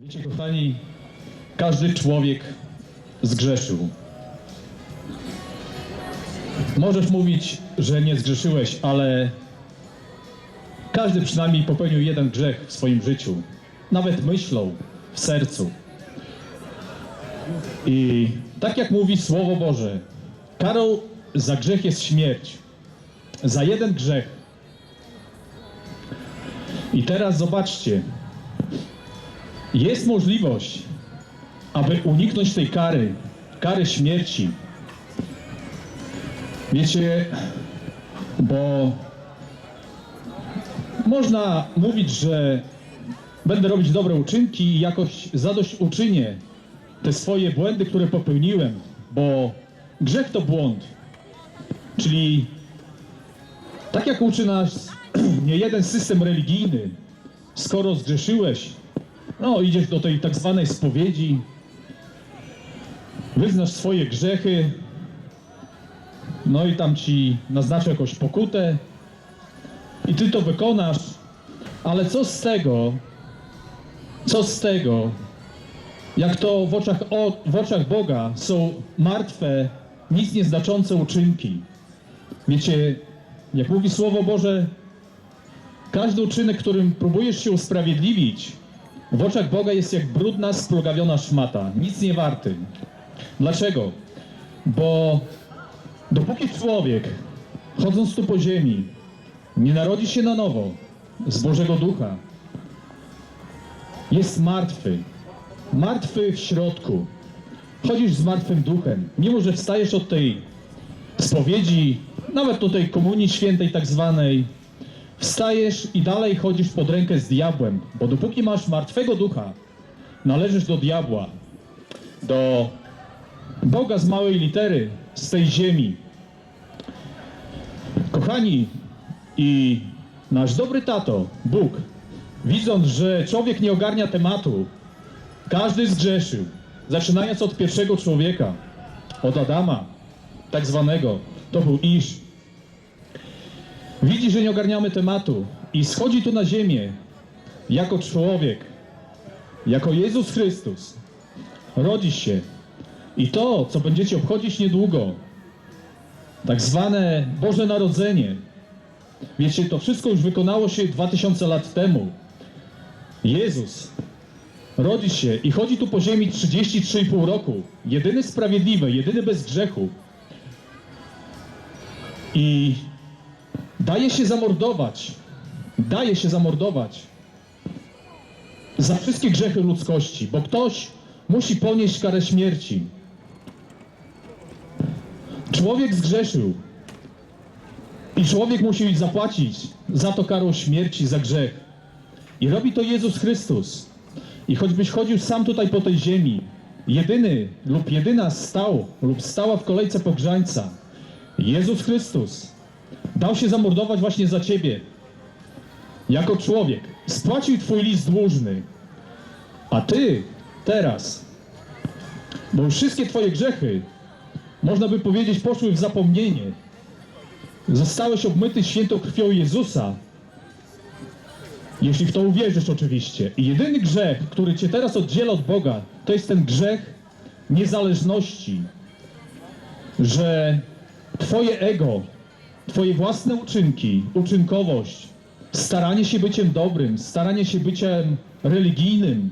Wiecie, kochani, każdy człowiek zgrzeszył. Możesz mówić, że nie zgrzeszyłeś, ale każdy przynajmniej popełnił jeden grzech w swoim życiu. Nawet myślą w sercu. I tak jak mówi Słowo Boże, karą za grzech jest śmierć. Za jeden grzech. I teraz zobaczcie, jest możliwość, aby uniknąć tej kary, kary śmierci. Wiecie, bo można mówić, że będę robić dobre uczynki i jakoś zadośćuczynię te swoje błędy, które popełniłem, bo grzech to błąd. Czyli tak jak uczy nas nie jeden system religijny, skoro zgrzeszyłeś, no idziesz do tej tak zwanej spowiedzi, wyznasz swoje grzechy, no i tam ci naznaczą jakąś pokutę. I ty to wykonasz, ale co z tego, co z tego, jak to w oczach, o, w oczach Boga są martwe, nic nieznaczące uczynki. Wiecie, jak mówi Słowo Boże, każdy uczynek, którym próbujesz się usprawiedliwić, w oczach Boga jest jak brudna, splugawiona szmata, nic nie warty. Dlaczego? Bo dopóki człowiek, chodząc tu po ziemi, nie narodzi się na nowo z Bożego Ducha, jest martwy. Martwy w środku. Chodzisz z martwym duchem. Mimo, że wstajesz od tej spowiedzi, nawet tej komunii świętej tak zwanej, wstajesz i dalej chodzisz pod rękę z diabłem, bo dopóki masz martwego ducha, należysz do diabła, do Boga z małej litery, z tej ziemi. Kochani, i nasz dobry tato, Bóg, widząc, że człowiek nie ogarnia tematu, każdy zgrzeszył, zaczynając od pierwszego człowieka, od Adama, tak zwanego, to był Isz. Widzi, że nie ogarniamy tematu i schodzi tu na ziemię jako człowiek, jako Jezus Chrystus. Rodzi się i to, co będziecie obchodzić niedługo, tak zwane Boże Narodzenie, wiecie, to wszystko już wykonało się 2000 lat temu. Jezus rodzi się i chodzi tu po ziemi 33,5 roku. Jedyny sprawiedliwy, jedyny bez grzechu. I daje się zamordować. Daje się zamordować. Za wszystkie grzechy ludzkości, bo ktoś musi ponieść karę śmierci. Człowiek zgrzeszył. I człowiek musi zapłacić za to karą śmierci, za grzech. I robi to Jezus Chrystus. I choćbyś chodził sam tutaj po tej ziemi, jedyny lub jedyna stał lub stała w kolejce pogrzańca, Jezus Chrystus dał się zamordować właśnie za ciebie. Jako człowiek spłacił twój list dłużny. A ty teraz, bo już wszystkie twoje grzechy, można by powiedzieć, poszły w zapomnienie. Zostałeś obmyty świętą krwią Jezusa, jeśli w to uwierzysz oczywiście. I jedyny grzech, który cię teraz oddziela od Boga, to jest ten grzech niezależności. Że twoje ego, twoje własne uczynki, uczynkowość, staranie się byciem dobrym, staranie się byciem religijnym,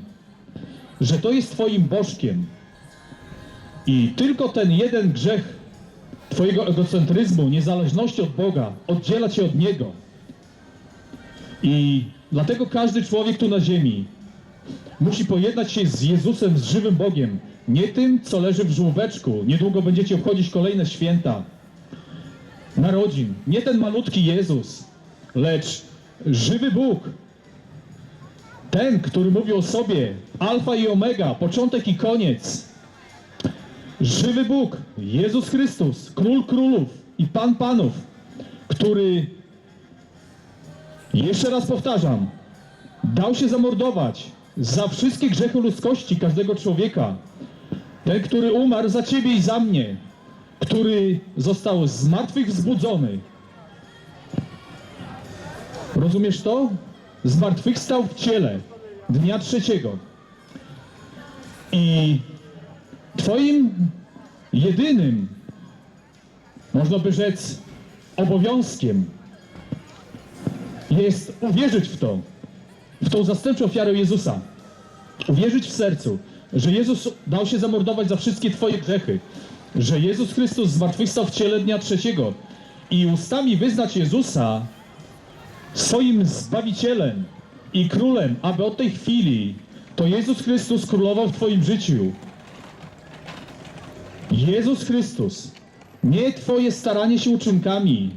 że to jest twoim bożkiem. I tylko ten jeden grzech twojego egocentryzmu, niezależności od Boga, oddziela cię od Niego. I dlatego każdy człowiek tu na ziemi musi pojednać się z Jezusem, z żywym Bogiem. Nie tym, co leży w żółbeczku. Niedługo będziecie obchodzić kolejne święta narodzin. Nie ten malutki Jezus, lecz żywy Bóg. Ten, który mówi o sobie alfa i omega, początek i koniec. Żywy Bóg, Jezus Chrystus, Król Królów i Pan Panów, który jeszcze raz powtarzam, dał się zamordować za wszystkie grzechy ludzkości każdego człowieka. Ten, który umarł za ciebie i za mnie, który został z martwych wzbudzony. Rozumiesz to? Zmartwychwstał w ciele dnia trzeciego. I Twoim jedynym, można by rzec, obowiązkiem jest uwierzyć w to, w tą zastępczą ofiarę Jezusa. Uwierzyć w sercu, że Jezus dał się zamordować za wszystkie Twoje grzechy, że Jezus Chrystus zmartwychwstał w ciele dnia trzeciego i ustami wyznać Jezusa swoim Zbawicielem i Królem, aby od tej chwili to Jezus Chrystus królował w Twoim życiu. Jezus Chrystus, nie Twoje staranie się uczynkami,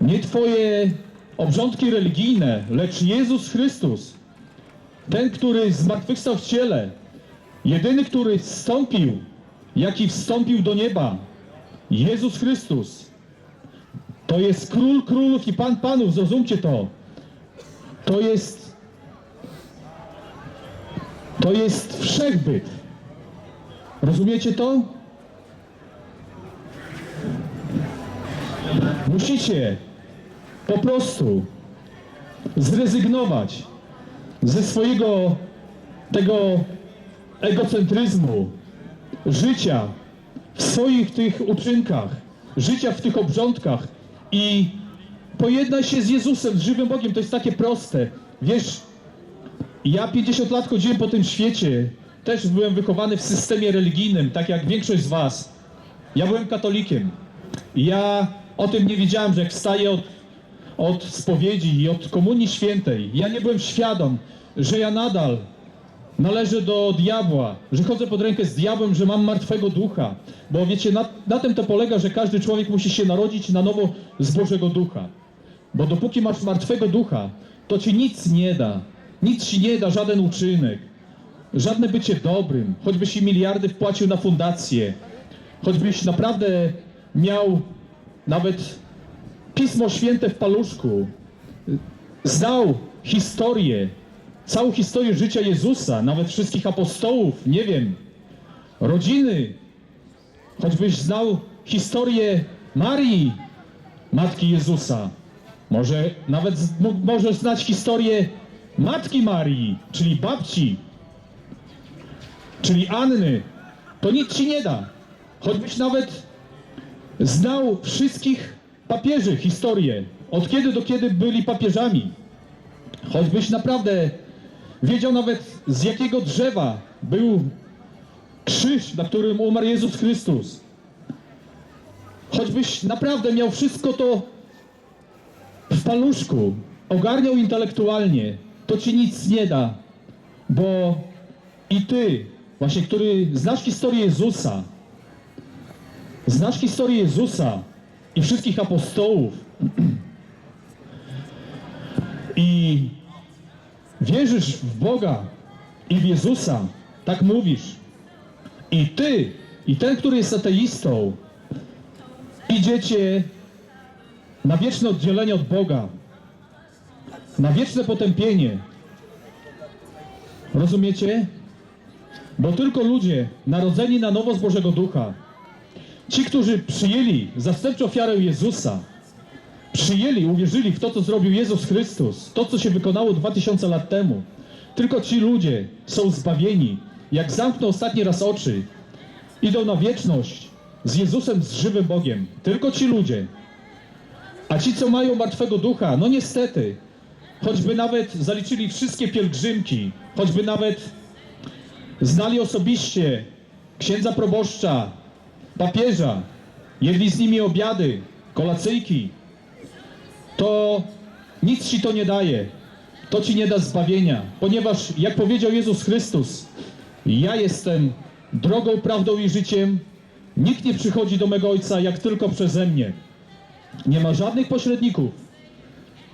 nie Twoje obrządki religijne, lecz Jezus Chrystus, ten, który zmartwychwstał w ciele, jedyny, który wstąpił, jaki wstąpił do nieba, Jezus Chrystus, to jest Król Królów i Pan Panów, zrozumcie to. To jest, to jest wszechbyt. Rozumiecie to? Musicie po prostu zrezygnować ze swojego tego egocentryzmu, życia w swoich tych uczynkach, życia w tych obrządkach i pojednaj się z Jezusem, z żywym Bogiem. To jest takie proste. Wiesz, ja 50 lat chodziłem po tym świecie, też byłem wychowany w systemie religijnym, tak jak większość z was. Ja byłem katolikiem. Ja o tym nie wiedziałem, że jak wstaję od, od spowiedzi i od komunii świętej, ja nie byłem świadom, że ja nadal należę do diabła, że chodzę pod rękę z diabłem, że mam martwego ducha. Bo wiecie, na, na tym to polega, że każdy człowiek musi się narodzić na nowo z Bożego Ducha. Bo dopóki masz martwego ducha, to ci nic nie da. Nic ci nie da, żaden uczynek. Żadne bycie dobrym, choćbyś i miliardy wpłacił na fundację, choćbyś naprawdę miał nawet Pismo Święte w paluszku, znał historię, całą historię życia Jezusa, nawet wszystkich apostołów, nie wiem, rodziny, choćbyś znał historię Marii, matki Jezusa, może nawet możesz znać historię matki Marii, czyli babci, czyli Anny, to nic ci nie da. Choćbyś nawet znał wszystkich papieży historię, od kiedy do kiedy byli papieżami. Choćbyś naprawdę wiedział nawet z jakiego drzewa był krzyż, na którym umarł Jezus Chrystus. Choćbyś naprawdę miał wszystko to w paluszku, ogarniał intelektualnie, to ci nic nie da, bo i ty, właśnie, który znasz historię Jezusa, znasz historię Jezusa i wszystkich apostołów i wierzysz w Boga i w Jezusa, tak mówisz, i ty, i ten, który jest ateistą, idziecie na wieczne oddzielenie od Boga, na wieczne potępienie. Rozumiecie? Bo tylko ludzie narodzeni na nowo z Bożego Ducha, ci, którzy przyjęli zastępczą ofiarę Jezusa, przyjęli, uwierzyli w to, co zrobił Jezus Chrystus, to, co się wykonało 2000 lat temu, tylko ci ludzie są zbawieni. Jak zamkną ostatni raz oczy, idą na wieczność z Jezusem, z żywym Bogiem. Tylko ci ludzie. A ci, co mają martwego ducha, no niestety, choćby nawet zaliczyli wszystkie pielgrzymki, choćby nawet znali osobiście księdza proboszcza, papieża, jedli z nimi obiady, kolacyjki, to nic ci to nie daje. To ci nie da zbawienia, ponieważ jak powiedział Jezus Chrystus, ja jestem drogą, prawdą i życiem. Nikt nie przychodzi do mego Ojca jak tylko przeze mnie. Nie ma żadnych pośredników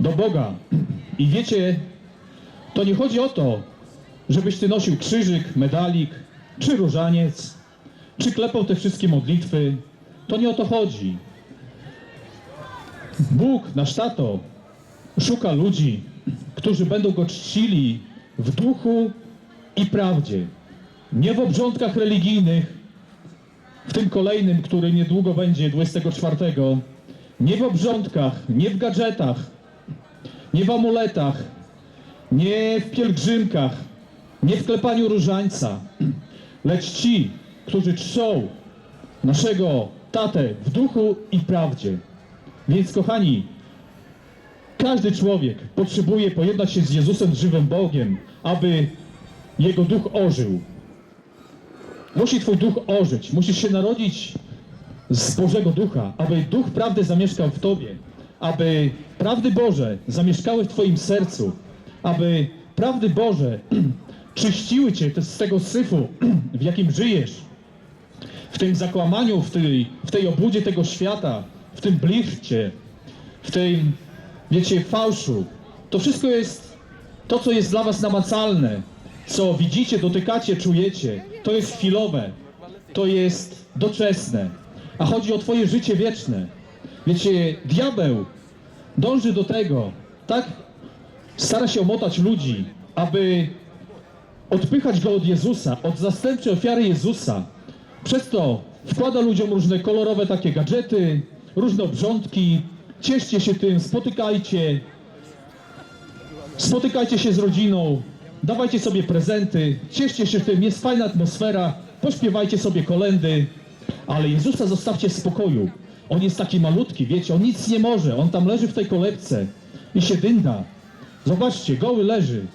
do Boga. I wiecie, to nie chodzi o to, żebyś ty nosił krzyżyk, medalik, czy różaniec, czy klepał te wszystkie modlitwy. To nie o to chodzi. Bóg, nasz tato, szuka ludzi, którzy będą go czcili w duchu i prawdzie. Nie w obrządkach religijnych, w tym kolejnym, który niedługo będzie 24. Nie w obrządkach, nie w gadżetach, nie w amuletach, nie w pielgrzymkach, nie w klepaniu różańca, lecz ci, którzy czczą naszego tatę w duchu i prawdzie. Więc kochani, każdy człowiek potrzebuje pojednać się z Jezusem, żywym Bogiem, aby jego duch ożył. Musi twój duch ożyć, musisz się narodzić z Bożego Ducha, aby Duch Prawdy zamieszkał w Tobie, aby prawdy Boże zamieszkały w Twoim sercu, aby prawdy Boże czyściły Cię z tego syfu, w jakim żyjesz, w tym zakłamaniu, w tej, w tej obłudzie tego świata, w tym blichcie, w tym, wiecie, fałszu. To wszystko jest to, co jest dla Was namacalne, co widzicie, dotykacie, czujecie. To jest chwilowe, to jest doczesne, a chodzi o Twoje życie wieczne. Wiecie, diabeł dąży do tego, tak? Stara się omotać ludzi, aby odpychać go od Jezusa, od zastępczej ofiary Jezusa. Przez to wkłada ludziom różne kolorowe takie gadżety, różne obrządki. Cieszcie się tym, spotykajcie. Spotykajcie się z rodziną, dawajcie sobie prezenty, cieszcie się tym, jest fajna atmosfera, pośpiewajcie sobie kolendy, ale Jezusa zostawcie w spokoju. On jest taki malutki, wiecie, on nic nie może, on tam leży w tej kolebce i się dynda. Zobaczcie, goły leży,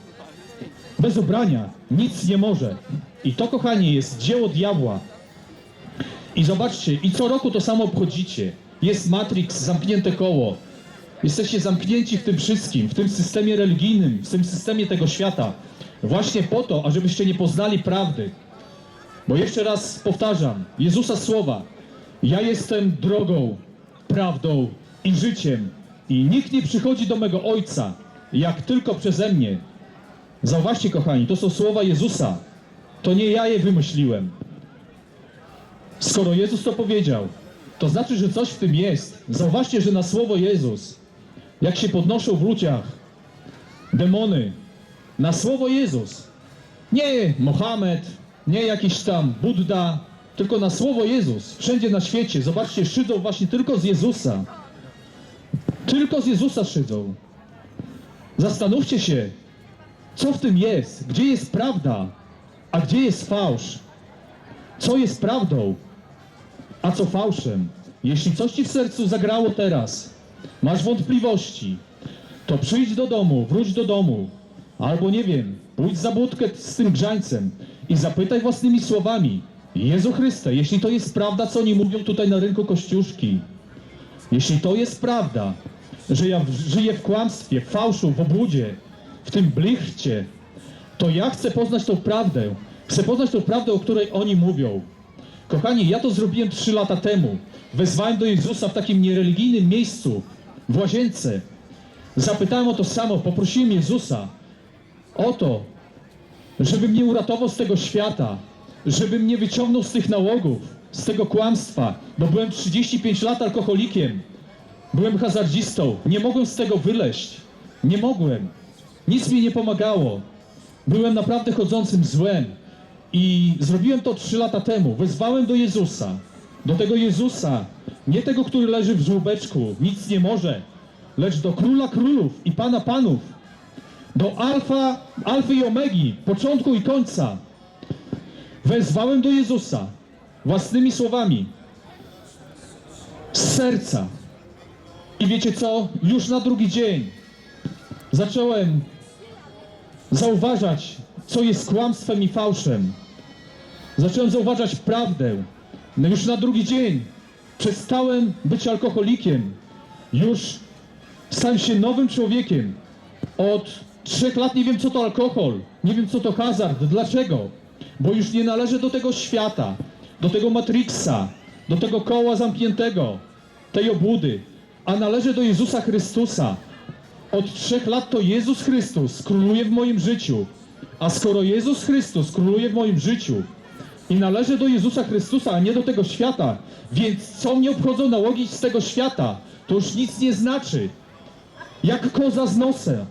bez ubrania, nic nie może. I to, kochani, jest dzieło diabła. I zobaczcie, i co roku to samo obchodzicie. Jest Matrix, zamknięte koło. Jesteście zamknięci w tym wszystkim, w tym systemie religijnym, w tym systemie tego świata. Właśnie po to, ażebyście nie poznali prawdy. Bo jeszcze raz powtarzam, Jezusa słowa. Ja jestem drogą, prawdą i życiem. I nikt nie przychodzi do mego Ojca, jak tylko przeze mnie. Zauważcie, kochani, to są słowa Jezusa. To nie ja je wymyśliłem. Skoro Jezus to powiedział, to znaczy, że coś w tym jest. Zauważcie, że na słowo Jezus, jak się podnoszą w ludziach demony, na słowo Jezus, nie Mohamed, nie jakiś tam Buddha, tylko na słowo Jezus, wszędzie na świecie, zobaczcie, szydzą właśnie tylko z Jezusa. Tylko z Jezusa szydzą. Zastanówcie się, co w tym jest, gdzie jest prawda, a gdzie jest fałsz. Co jest prawdą, a co fałszem. Jeśli coś ci w sercu zagrało teraz, masz wątpliwości, to przyjdź do domu, wróć do domu, albo nie wiem, pójdź za budkę z tym grzańcem i zapytaj własnymi słowami, Jezu Chryste, jeśli to jest prawda, co oni mówią tutaj na rynku Kościuszki, jeśli to jest prawda, że ja żyję w kłamstwie, w fałszu, w obłudzie, w tym blichcie, to ja chcę poznać tą prawdę. Chcę poznać tą prawdę, o której oni mówią. Kochani, ja to zrobiłem trzy lata temu. Wezwałem do Jezusa w takim niereligijnym miejscu, w łazience. Zapytałem o to samo, poprosiłem Jezusa o to, żeby mnie uratował z tego świata, żeby mnie wyciągnął z tych nałogów, z tego kłamstwa, bo byłem 35 lat alkoholikiem, byłem hazardzistą, nie mogłem z tego wyleść, nie mogłem, nic mi nie pomagało, byłem naprawdę chodzącym złem i zrobiłem to 3 lata temu, wezwałem do Jezusa, do tego Jezusa, nie tego, który leży w żłóbeczku, nic nie może, lecz do Króla Królów i Pana Panów, do Alfa, Alfy i Omegi, początku i końca. Wezwałem do Jezusa własnymi słowami. Z serca. I wiecie co? Już na drugi dzień zacząłem zauważać, co jest kłamstwem i fałszem. Zacząłem zauważać prawdę. No już na drugi dzień przestałem być alkoholikiem. Już stałem się nowym człowiekiem. Od trzech lat nie wiem, co to alkohol, nie wiem, co to hazard. Dlaczego? Bo już nie należę do tego świata, do tego Matrixa, do tego koła zamkniętego, tej obłudy, a należę do Jezusa Chrystusa. Od trzech lat to Jezus Chrystus króluje w moim życiu. A skoro Jezus Chrystus króluje w moim życiu i należę do Jezusa Chrystusa, a nie do tego świata, więc co mnie obchodzą nałogi z tego świata? To już nic nie znaczy. Jak koza z nosem.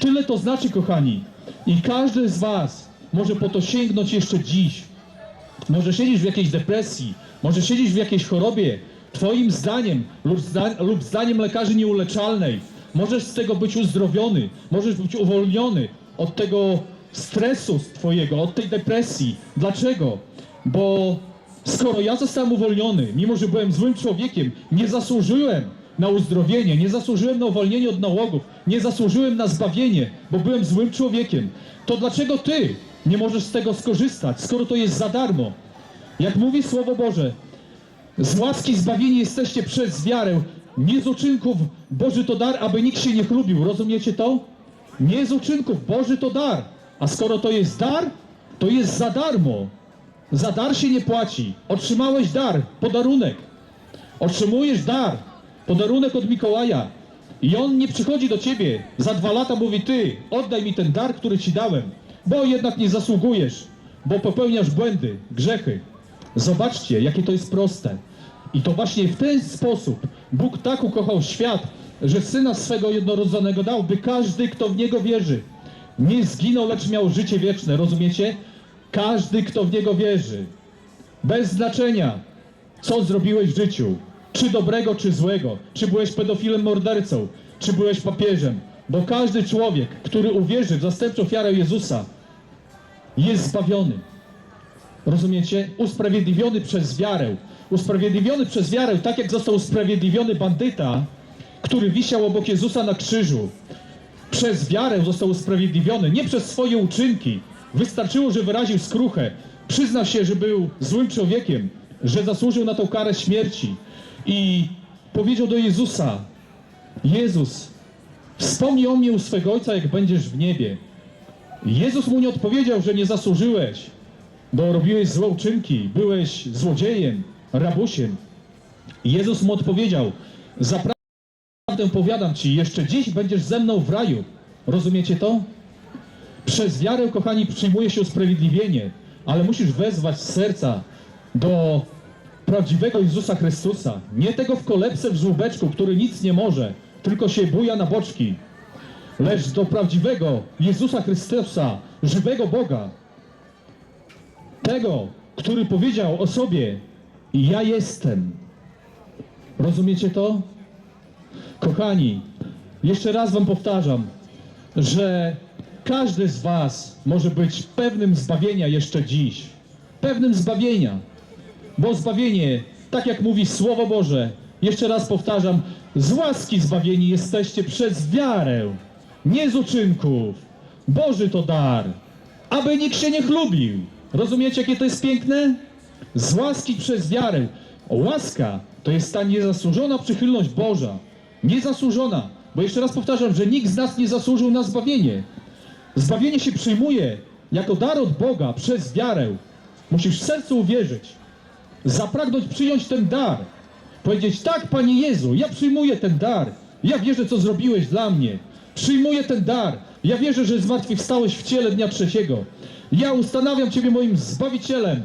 Tyle to znaczy, kochani. I każdy z Was może po to sięgnąć jeszcze dziś. Może siedzieć w jakiejś depresji, może siedzieć w jakiejś chorobie, Twoim zdaniem lub, zda, lub zdaniem lekarzy nieuleczalnej. Możesz z tego być uzdrowiony, możesz być uwolniony od tego stresu twojego, od tej depresji. Dlaczego? Bo skoro ja zostałem uwolniony, mimo że byłem złym człowiekiem, nie zasłużyłem na uzdrowienie, nie zasłużyłem na uwolnienie od nałogów, nie zasłużyłem na zbawienie, bo byłem złym człowiekiem, to dlaczego ty nie możesz z tego skorzystać, skoro to jest za darmo? Jak mówi Słowo Boże, z łaski zbawieni jesteście przez wiarę, nie z uczynków. Boży to dar, aby nikt się nie chlubił. Rozumiecie to? Nie z uczynków. Boży to dar. A skoro to jest dar, to jest za darmo. Za dar się nie płaci. Otrzymałeś dar, podarunek. Otrzymujesz dar, podarunek od Mikołaja. I on nie przychodzi do ciebie. Za dwa lata mówi, ty, oddaj mi ten dar, który ci dałem. Bo jednak nie zasługujesz. Bo popełniasz błędy, grzechy. Zobaczcie, jakie to jest proste. I to właśnie w ten sposób Bóg tak ukochał świat, że Syna swego jednorodzonego dał, by każdy, kto w Niego wierzy, nie zginął, lecz miał życie wieczne. Rozumiecie? Każdy, kto w Niego wierzy. Bez znaczenia, co zrobiłeś w życiu. Czy dobrego, czy złego. Czy byłeś pedofilem, mordercą. Czy byłeś papieżem. Bo każdy człowiek, który uwierzy w zastępczą ofiarę Jezusa, jest zbawiony. Rozumiecie? Usprawiedliwiony przez wiarę. Usprawiedliwiony przez wiarę, tak jak został usprawiedliwiony bandyta, który wisiał obok Jezusa na krzyżu. Przez wiarę został usprawiedliwiony, nie przez swoje uczynki. Wystarczyło, że wyraził skruchę. Przyznał się, że był złym człowiekiem, że zasłużył na tą karę śmierci. I powiedział do Jezusa: Jezus, wspomnij o mnie u swego ojca, jak będziesz w niebie. Jezus mu nie odpowiedział, że nie zasłużyłeś, bo robiłeś złe uczynki, byłeś złodziejem, rabusiem. Jezus mu odpowiedział, zaprawdę powiadam ci, jeszcze dziś będziesz ze mną w raju. Rozumiecie to? Przez wiarę, kochani, przyjmuje się usprawiedliwienie, ale musisz wezwać serca do prawdziwego Jezusa Chrystusa. Nie tego w kolebce w żółbeczku, który nic nie może, tylko się buja na boczki lecz do prawdziwego Jezusa Chrystusa, żywego Boga. Tego, który powiedział o sobie, ja jestem. Rozumiecie to? Kochani, jeszcze raz wam powtarzam, że każdy z was może być pewnym zbawienia jeszcze dziś. Pewnym zbawienia. Bo zbawienie, tak jak mówi Słowo Boże, jeszcze raz powtarzam, z łaski zbawieni jesteście przez wiarę, nie z uczynków. Boży to dar, aby nikt się nie chlubił. Rozumiecie, jakie to jest piękne? Z łaski przez wiarę. Łaska to jest ta niezasłużona przychylność Boża. Niezasłużona. Bo jeszcze raz powtarzam, że nikt z nas nie zasłużył na zbawienie. Zbawienie się przyjmuje jako dar od Boga przez wiarę. Musisz w sercu uwierzyć zapragnąć przyjąć ten dar. Powiedzieć, tak, Panie Jezu, ja przyjmuję ten dar. Ja wierzę, co zrobiłeś dla mnie. Przyjmuję ten dar. Ja wierzę, że zmartwychwstałeś w ciele dnia trzeciego. Ja ustanawiam Ciebie moim Zbawicielem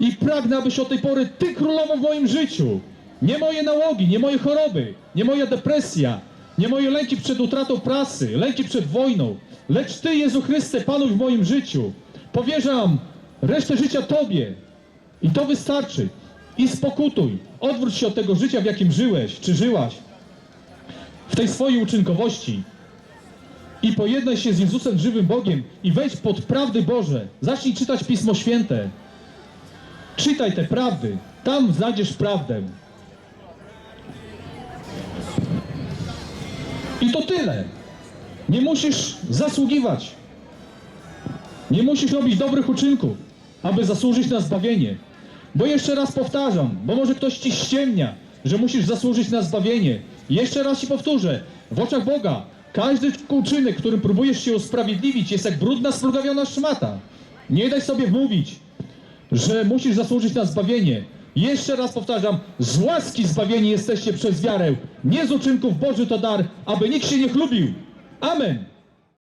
i pragnę, abyś od tej pory Ty królował w moim życiu. Nie moje nałogi, nie moje choroby, nie moja depresja, nie moje lęki przed utratą prasy, lęki przed wojną, lecz Ty, Jezu Chryste, panuj w moim życiu. Powierzam resztę życia Tobie. I to wystarczy. I spokutuj. Odwróć się od tego życia, w jakim żyłeś, czy żyłaś. W tej swojej uczynkowości. I pojednaj się z Jezusem, żywym Bogiem i wejdź pod prawdy Boże. Zacznij czytać Pismo Święte. Czytaj te prawdy. Tam znajdziesz prawdę. I to tyle. Nie musisz zasługiwać. Nie musisz robić dobrych uczynków, aby zasłużyć na zbawienie. Bo jeszcze raz powtarzam, bo może ktoś ci ściemnia, że musisz zasłużyć na zbawienie. Jeszcze raz ci powtórzę, w oczach Boga każdy uczynek, którym próbujesz się usprawiedliwić, jest jak brudna, splugawiona szmata. Nie daj sobie wmówić, że musisz zasłużyć na zbawienie. Jeszcze raz powtarzam, z łaski zbawieni jesteście przez wiarę, nie z uczynków Boży to dar, aby nikt się nie chlubił. Amen.